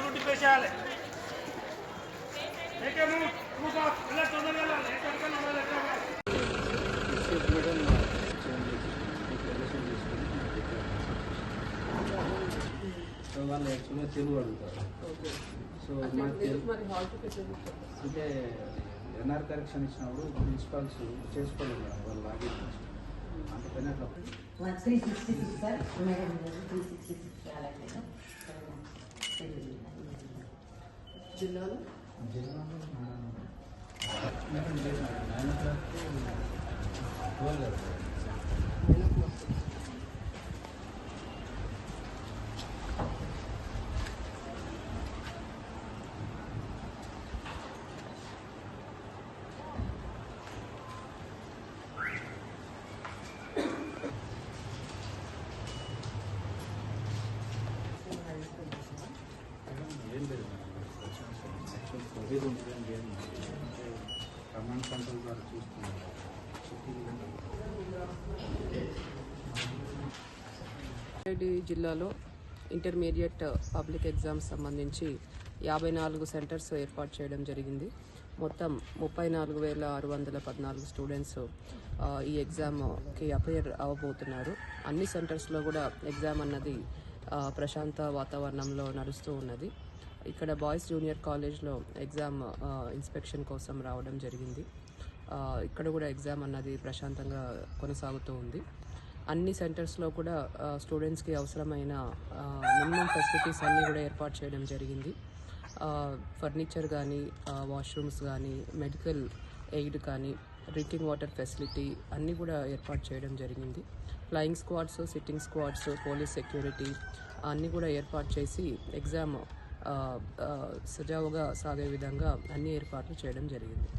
ఉండిపోయేసేయాలి ఏకేమో shoes of ఇలా తొందరగా వెళ్ళాలి ఎక్కడికైనా వెళ్ళాలి ఎక్కడ సో వాళ్ళు యాక్చువల్గా తెలుగు అడుగుతారు. సో తెలుగు అంటే ఎన్ఆర్ కరెక్షన్ ఇచ్చినప్పుడు ప్రిన్సిపాల్స్ చేసుకోలేదు వాళ్ళు లాగిన్ Like 366 sir, मेरे अंदर 366 क्या लगेगा? जिला जिला मैं मैं मैं मैं मैं యాక్చువల్ అంటే కమాండ్ కంట్రోల్ ద్వారా చూస్తున్నాం జిల్లాలో ఇంటర్మీడియట్ పబ్లిక్ ఎగ్జామ్స్ సంబంధించి యాభై నాలుగు సెంటర్స్ ఏర్పాటు చేయడం జరిగింది. మొత్తం ముప్పై నాలుగు వేల ఆరు వందల పద్నాలుగు స్టూడెంట్స్ ఈ ఎగ్జామ్కి అపేర్ అవ్వబోతున్నారు. అన్ని సెంటర్స్లో కూడా ఎగ్జామ్ అన్నది ప్రశాంత వాతావరణంలో నడుస్తూ ఉన్నది. ఇక్కడ బాయ్స్ జూనియర్ కాలేజ్లో ఎగ్జామ్ ఇన్స్పెక్షన్ కోసం రావడం జరిగింది. ఇక్కడ కూడా ఎగ్జామ్ అన్నది ప్రశాంతంగా కొనసాగుతూ ఉంది. అన్ని సెంటర్స్లో కూడా స్టూడెంట్స్కి అవసరమైన మినిమం ఫెసిలిటీస్ అన్నీ కూడా ఏర్పాటు చేయడం జరిగింది. ఫర్నిచర్ కానీ వాష్రూమ్స్ కానీ మెడికల్ ఎయిడ్ కానీ డ్రింకింగ్ వాటర్ ఫెసిలిటీ అన్నీ కూడా ఏర్పాటు చేయడం జరిగింది. Flying squads sitting squads police security అన్నీ కూడా ఏర్పాటు చేసి ఎగ్జామ్ సజావుగా సాగే విధంగా అన్ని ఏర్పాట్లు చేయడం జరిగింది.